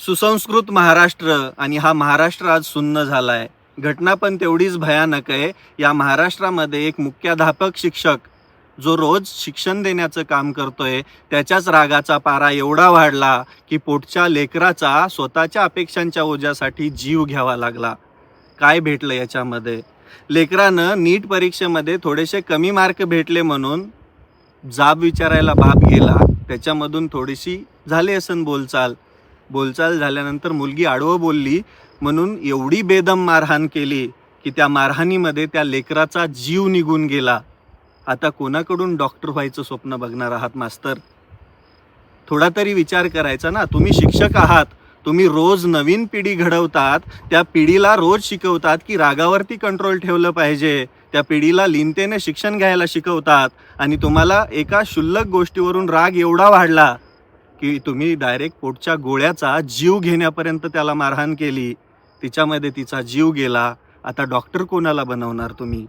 सुसंस्कृत महाराष्ट्र आणि हा महाराष्ट्र आज सुन्न झाला आहे घटना पण तेवढीच भयानक आहे. या महाराष्ट्रामध्ये एक मुख्याध्यापक शिक्षक जो रोज शिक्षण देण्याचं काम करतोय त्याच्याच रागाचा पारा एवढा वाढला की पोटच्या लेकराचा स्वतःच्या अपेक्षांच्या ओझ्यासाठी जीव घ्यावा लागला. काय भेटलं याच्यामध्ये? लेकरानं नीट परीक्षेमध्ये थोडेसे कमी मार्क भेटले म्हणून जाब विचारायला बाप गेला. त्याच्यामधून थोडीशी झाली असन बोलचाल. बोलचाल झाल्यानंतर मुलगी आडवं बोलली म्हणून एवढी बेदम मारहाण केली की त्या मारहाणीमध्ये त्या लेकराचा जीव निघून गेला. आता कोणाकडून डॉक्टर व्हायचं स्वप्न बघणार आहात मास्तर? थोडा तरी विचार करायचा ना. तुम्ही शिक्षक आहात. तुम्ही रोज नवीन पिढी घडवतात. त्या पिढीला रोज शिकवतात की रागावरती कंट्रोल ठेवलं पाहिजे. त्या पिढीला लिनतेने शिक्षण घ्यायला शिकवतात. आणि तुम्हाला एका क्षुल्लक गोष्टीवरून राग एवढा वाढला की तुम्ही डायरेक्ट पोटच्या गोळ्याचा जीव घेण्यापर्यंत त्याला मारहाण केली. तिच्यामध्ये तिचा जीव गेला. आता डॉक्टर कोणाला बनवणार तुम्ही?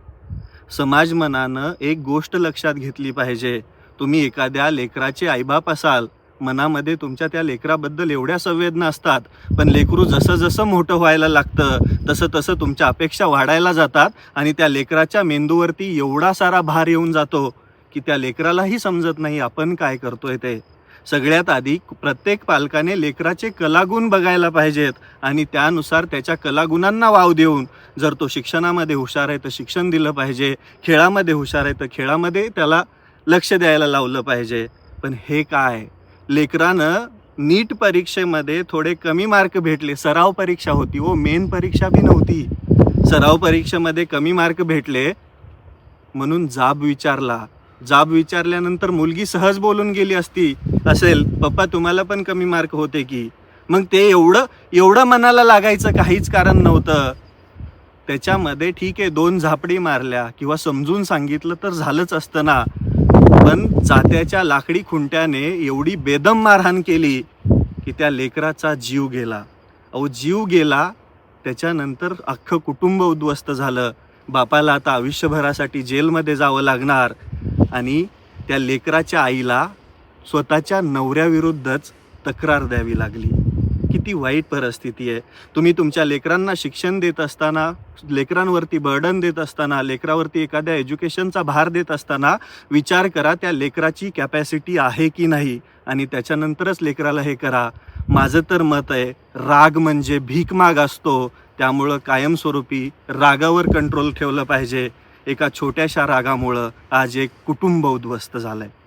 समाज मनानं एक गोष्ट लक्षात घेतली पाहिजे. तुम्ही एखाद्या लेकराचे आईबाप असाल. मनामध्ये तुमच्या त्या लेकराबद्दल एवढ्या संवेदना असतात. पण लेकरू जसं जसं मोठं व्हायला लागतं तसं तसं तुमच्या अपेक्षा वाढायला जातात आणि त्या लेकराच्या मेंदूवरती एवढा सारा भार येऊन जातो की त्या लेकरालाही समजत नाही आपण काय करतोय ते. सगळ्यात आधी प्रत्येक पालकाने लेकराचे कलागुण बघायला पाहिजेत आणि त्यानुसार त्याच्या कलागुणांना वाव देऊन जर तो शिक्षणामध्ये हुशार आहे तर शिक्षण दिलं पाहिजे. खेळामध्ये हुशार आहे तर खेळामध्ये त्याला लक्ष द्यायला लावलं पाहिजे. पण हे काय? लेकरानं नीट परीक्षेमध्ये थोडे कमी मार्क भेटले. सराव परीक्षा होती. वो मेन परीक्षा बी नव्हती. सराव परीक्षेमध्ये कमी मार्क भेटले. म्हणून जाब विचारला. जाब विचारल्यानंतर मुलगी सहज बोलून गेली असती असेल पप्पा तुम्हाला पण कमी मार्क होते की? मग ते एवढं एवढं मनाला लागायचं काहीच कारण नव्हतं. त्याच्यामध्ये ठीक आहे दोन झापडी मारल्या किंवा समजून सांगितलं तर झालंच असतं ना. पण जात्याच्या लाकडी खुंट्याने एवढी बेदम मारहाण केली की त्या लेकराचा जीव गेला. अहो जीव गेला त्याच्यानंतर अख्खं कुटुंब उद्ध्वस्त झालं. बापाला आता आयुष्यभरासाठी जेलमध्ये जावं लागणार. आणि त्या लेकराच्या आईला स्वतःच्या नवऱ्याविरुद्धच तक्रार द्यावी लागली. किती वाईट परिस्थिती आहे. तुम्ही तुमच्या लेकरांना शिक्षण देत असताना लेकरांवरती बर्डन देत असताना लेकरावरती एखाद्या एज्युकेशनचा भार देत असताना विचार करा त्या लेकराची कॅपॅसिटी आहे की नाही आणि त्याच्यानंतरच लेकराला हे करा. माझं तर मत आहे राग म्हणजे भीकमाग असतो. त्यामुळं कायमस्वरूपी रागावर कंट्रोल ठेवलं पाहिजे. एका छोट्याशा रागामुळं आज एक कुटुंब उद्ध्वस्त झालं आहे